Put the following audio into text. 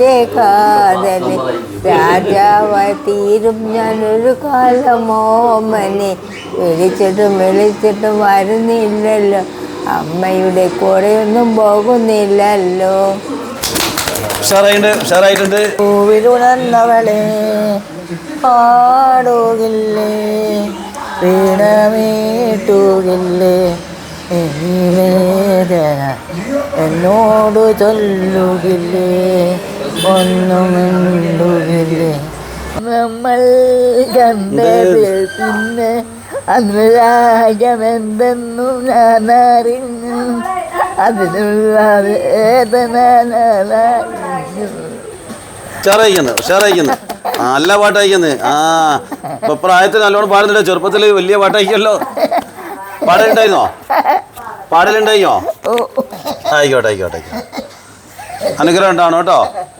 എന്റെ കാതൽ രാജാവായി തീരും ഞാനൊരു കാലമോമനെ വിളിച്ചിട്ടും വിളിച്ചിട്ടും വരുന്നില്ലല്ലോ. അമ്മയുടെ കൂടെയൊന്നും പോകുന്നില്ലല്ലോ. ഉഷാറായിട്ടുണ്ട്. പൂവിലുണർന്നവളെ പാടുകില്ലേ വീണമീട്ടുകില്ലേ. വേദന എന്നോട് ചൊല്ലുകില്ലേ? ഒന്നും മിണ്ടുകില്ലേ? നമ്മൾ കണ്ടത് പിന്നെ അനുരാഗമെന്തെന്നു ഞാൻ അറിഞ്ഞു അതിനുള്ള വേദന ഉഷാറായിക്കുന്നു ഉഷാറായിക്കുന്നു നല്ല പാട്ടായിക്കുന്നു ആ ഇപ്പൊ പ്രായത്തിൽ നല്ലോണം പാടുന്നുണ്ട്. ചെറുപ്പത്തിൽ വലിയ പാട്ടായിക്കല്ലോ പാടലുണ്ടായിരുന്നോ? പാടലുണ്ടായിരുന്നോ? ആയിക്കോട്ടെ ആയിക്കോട്ടെ. അനുഗ്രഹം ഉണ്ടാവണം കേട്ടോ.